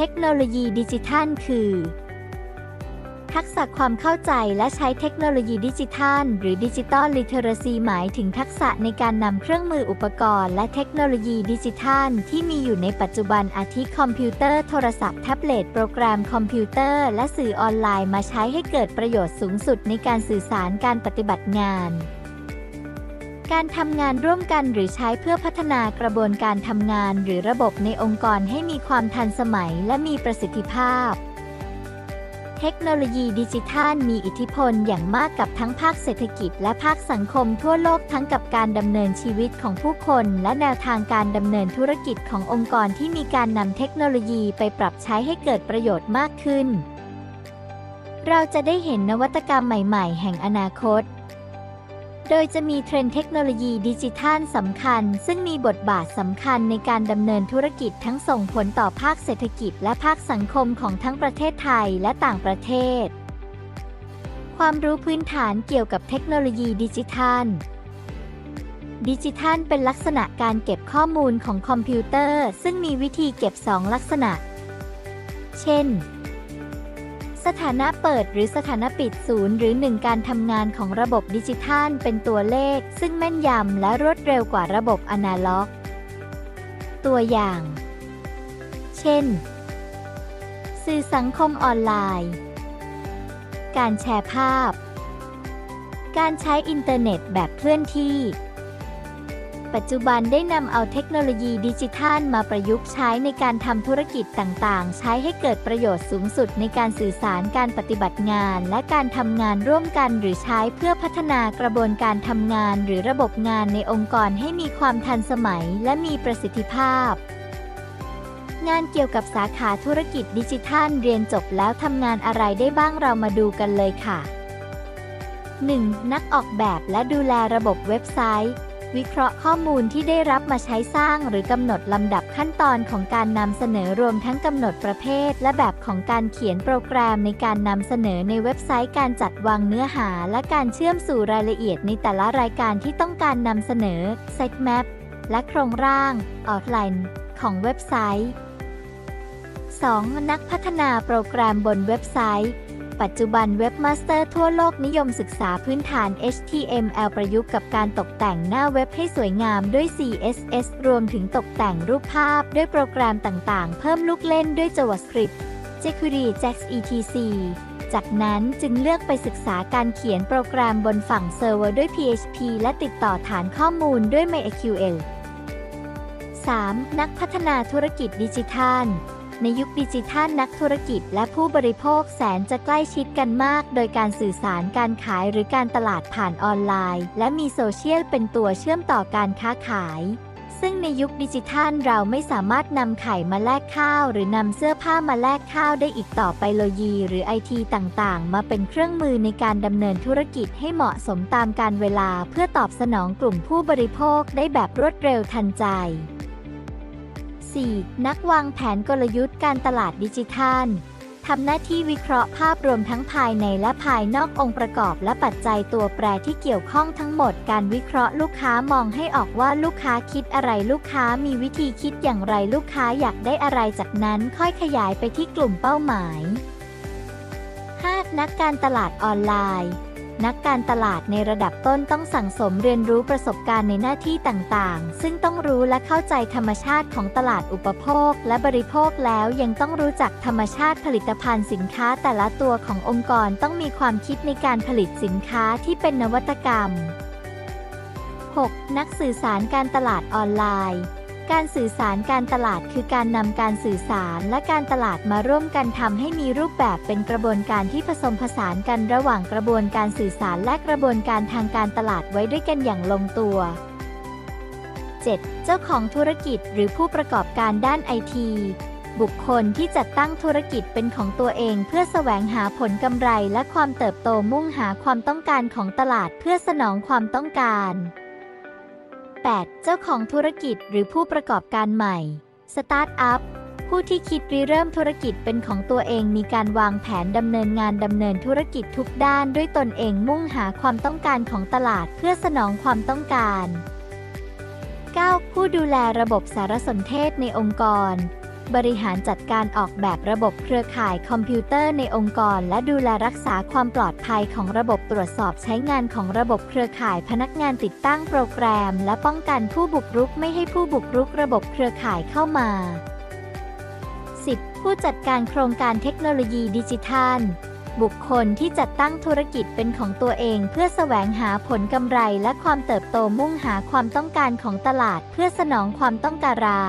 เทคโนโลยีดิจิทัล คือ ทักษะความเข้าใจและใช้เทคโนโลยีดิจิทัล หรือดิจิตอลลิเทอเรซีหมายถึงทักษะในการนำเครื่องมืออุปกรณ์ และเทคโนโลยีดิจิทัล ที่มีอยู่ในปัจจุบันอาทิคอมพิวเตอร์โทรศัพท์แท็บเล็ตโปรแกรมคอมพิวเตอร์ และสื่อออนไลน์มาใช้ให้เกิดประโยชน์สูงสุดในการสื่อสารการปฏิบัติงาน การทำงานร่วมกันหรือใช้เพื่อพัฒนากระบวนการทำงานหรือระบบในองค์กรให้มีความทันสมัยและมีประสิทธิภาพ เทคโนโลยีดิจิทัลมีอิทธิพลอย่างมากกับทั้งภาคเศรษฐกิจและภาคสังคมทั่วโลกทั้งกับการดำเนินชีวิตของผู้คน และแนวทางการดำเนินธุรกิจขององค์กรที่มีการนำเทคโนโลยีไปปรับใช้ให้เกิดประโยชน์มากขึ้น เราจะได้เห็นนวัตกรรมใหม่ ๆ แห่งอนาคต โดยจะมีเทรนเทคโนโลยีดิจิทัลสำคัญ ซึ่งมีบทบาทสำคัญในการดำเนินธุรกิจทั้งส่งผลต่อภาคเศรษฐกิจและภาคสังคมของทั้งประเทศไทยและต่างประเทศ ความรู้พื้นฐานเกี่ยวกับเทคโนโลยีดิจิทัลดิจิทัลเป็นลักษณะการเก็บข้อมูลของคอมพิวเตอร์ ซึ่งมีวิธีเก็บ 2 ลักษณะ เช่น สถานะเปิดหรือสถานะปิดศูนย์หรือ 1 การทำงานของระบบดิจิทัล เป็นตัวเลข ซึ่งแม่นยำและรวดเร็วกว่าระบบอนาล็อก ตัวอย่าง เช่น สื่อสังคมออนไลน์ การแชร์ภาพ การใช้อินเทอร์เน็ตแบบเคลื่อนที่ ปัจจุบันได้นำเอาเทคโนโลยีดิจิทัลมาประยุกต์ใช้ในการทำธุรกิจต่างๆ ใช้ให้เกิดประโยชน์สูงสุดในการสื่อสารการปฏิบัติงาน และการทำงานร่วมกัน หรือใช้เพื่อพัฒนากระบวนการทำงาน หรือระบบงานในองค์กรให้มีความทันสมัย และมีประสิทธิภาพงานเกี่ยวกับสาขาธุรกิจดิจิทัลเรียนจบแล้วทำงานอะไรได้บ้างเรามาดูกันเลยค่ะ 1. นักออกแบบและดูแลระบบเว็บไซต์ วิเคราะห์ข้อมูลที่ได้รับมาใช้สร้างหรือกำหนดลำดับขั้นตอนของการนำเสนอรวมทั้งกำหนดประเภท และแบบของการเขียนโปรแกรมในการนำเสนอในเว็บไซต์การจัดวางเนื้อหา และการเชื่อมสู่รายละเอียดในแต่ละรายการที่ต้องการนำเสนอ Sitemap และโครงร่าง Outline ของเว็บไซต์ 2. นักพัฒนาโปรแกรมบนเว็บไซต์ ปัจจุบันเว็บมาสเตอร์ทั่วโลกนิยมศึกษาพื้นฐาน HTML ประยุกต์กับการตกแต่งหน้าเว็บให้สวยงามด้วย CSS รวมถึงตกแต่งรูปภาพด้วยโปรแกรมต่างๆ เพิ่มลูกเล่นด้วย JavaScript jQuery JAX etc จากนั้นจึงเลือกไปศึกษาการเขียนโปรแกรมบนฝั่งเซิร์ฟเวอร์ด้วย PHP และติดต่อฐานข้อมูลด้วย MySQL 3. นักพัฒนาธุรกิจดิจิทัล ในยุคดิจิทัลนักธุรกิจและผู้บริโภคแสนจะใกล้ชิดกันมาก โดยการสื่อสารการขายหรือการตลาดผ่านออนไลน์ และมีโซเชียลเป็นตัวเชื่อมต่อการค้าขาย ซึ่งในยุคดิจิทัลเราไม่สามารถนำไข่มาแลกข้าว หรือนำเสื้อผ้ามาแลกข้าวได้อีกต่อไปโลยี หรือไอทีต่างๆ มาเป็นเครื่องมือในการดำเนินธุรกิจให้เหมาะสมตามการเวลา เพื่อตอบสนองกลุ่มผู้บริโภคได้แบบรวดเร็วทันใจ 4. นักวางแผนกลยุทธ์การตลาดดิจิทัลทำหน้าที่วิเคราะห์ภาพรวมทั้งภายในและภายนอกองค์ประกอบและปัจจัยตัวแปรที่เกี่ยวข้องทั้งหมด การวิเคราะห์ลูกค้ามองให้ออกว่าลูกค้าคิดอะไรลูกค้ามีวิธีคิดอย่างไรลูกค้าอยากได้อะไรจากนั้นค่อยขยายไปที่กลุ่มเป้าหมาย 5. นักการตลาดออนไลน์ นักการตลาดในระดับต้นต้องสั่งสมเรียนรู้ประสบการณ์ในหน้าที่ต่างๆ ซึ่งต้องรู้และเข้าใจธรรมชาติของตลาดอุปโภค และบริโภคแล้วยังต้องรู้จักธรรมชาติผลิตภัณฑ์สินค้าแต่ละตัวขององค์กรต้องมีความคิดในการผลิตสินค้าที่เป็นนวัตกรรม 6. นักสื่อสารการตลาดออนไลน์ การสื่อสารการตลาดคือการนำการสื่อสารและการตลาดมาร่วมกันทำให้มีรูปแบบเป็นกระบวนการที่ผสมผสานกันระหว่างกระบวนการสื่อสารและกระบวนการทางการตลาดไว้ด้วยกันอย่างลงตัว 7. เจ้าของธุรกิจหรือผู้ประกอบการด้านไอทีบุคคลที่จัดตั้งธุรกิจเป็นของตัวเองเพื่อแสวงหาผลกำไรและความเติบโตมุ่งหาความต้องการของตลาดเพื่อสนองความต้องการ 8. เจ้าของธุรกิจหรือผู้ประกอบการใหม่ สตาร์ทอัพ ผู้ที่คิดริเริ่มธุรกิจเป็นของตัวเองมีการวางแผนดำเนินงานดำเนินธุรกิจทุกด้านด้วยตนเองมุ่งหาความต้องการของตลาดเพื่อสนองความต้องการ 9. ผู้ดูแลระบบสารสนเทศในองค์กร บริหารจัดการออกแบบระบบเครือข่ายคอมพิวเตอร์ในองค์กร และดูแลรักษาความปลอดภัยของระบบตรวจสอบใช้งานของระบบเครือข่ายพนักงานติดตั้งโปรแกรม และป้องกันผู้บุกรุกไม่ให้ผู้บุกรุกระบบเครือข่ายเข้ามา 10. ผู้จัดการโครงการเทคโนโลยีดิจิทัลบุคคลที่จัดตั้งธุรกิจเป็นของตัวเองเพื่อแสวงหาผลกำไรและความเติบโตมุ่งหาความต้องการของตลาดเพื่อสนองความต้องการา